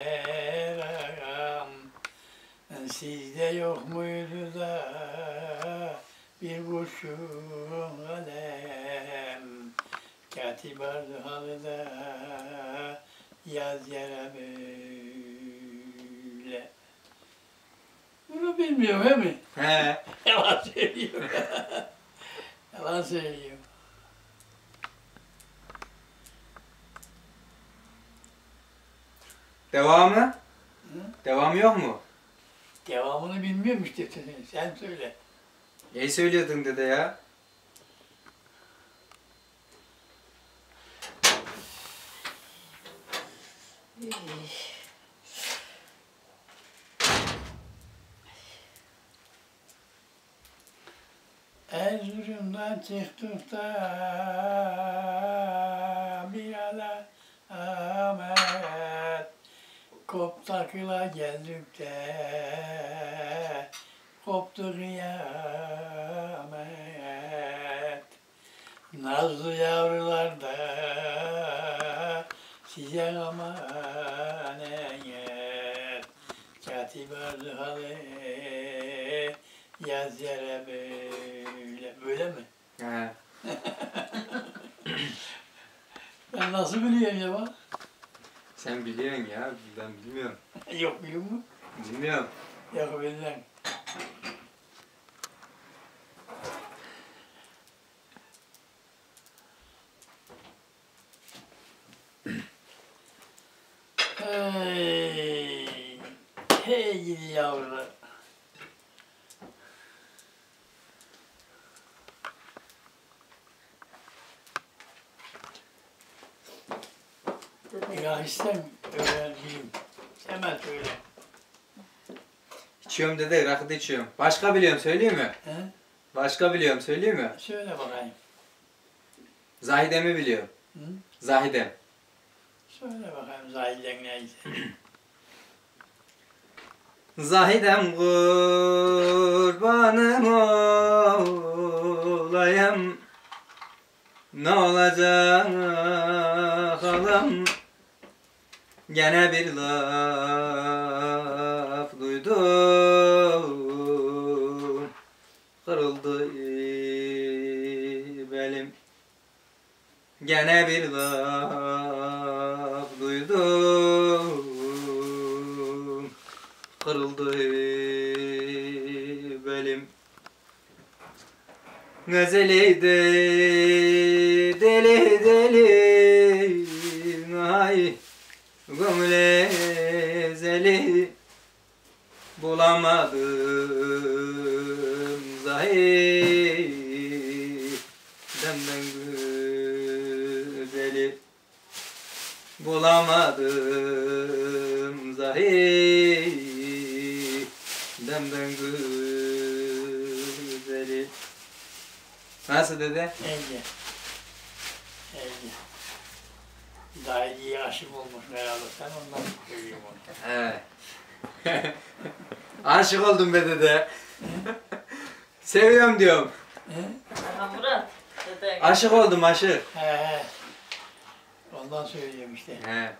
ağam Sizde yok muydu da bir kurşun kalem Katip ardı halıda yaz yere böyle Bunu bilmiyorum değil mi? He. Yalan söylüyor. Yalan söylüyor. Devamı? Hı? Devamı yok mu? Devamını bilmiyorum işte sen, sen söyle. Neyi söylüyordun dede ya? Erzurum'dan çıktık da Kop takıla geldik de koptu kıyamet Nazlı yavrular da size emanet Katip ardı halı yaz yere böyle böyle mi? He. Ben nasıl biliyorum ya bak? Sen biliyorsun ya. Ben bilmiyorum. Yok biliyor musun? Bilmiyorum. Yok bilmem. Hey, hey gidi yavrular. Ya istem öğreneyim. Hemen söyle. İçiyorum dede. Rakı da içiyorum. Başka biliyorum söyleyeyim mi? He? Başka biliyorum söyleyeyim mi? Söyle bakayım. Zahidem'i biliyorum. Hı? Zahidem. Söyle bakayım Zahid'den neyse. Zahidem kurbanım olayım Ne olacak halam Gene bir laf duydum. Kırıldı belim. Gene bir laf duydum. Kırıldı belim. Gazeli de deli deli Gümle bulamadım zahir Demden güzeli bulamadım zahir Demden güzeli Nasıl dede? Ece. Ece. Zahid'e aşık olmuş herhalde sen ondan söylüyorum onu. He. Aşık oldum be dede. Seviyorum diyorum. He? Aha Murat. Dede. Aşık oldum aşık. He he. Ondan söylüyorum işte. He.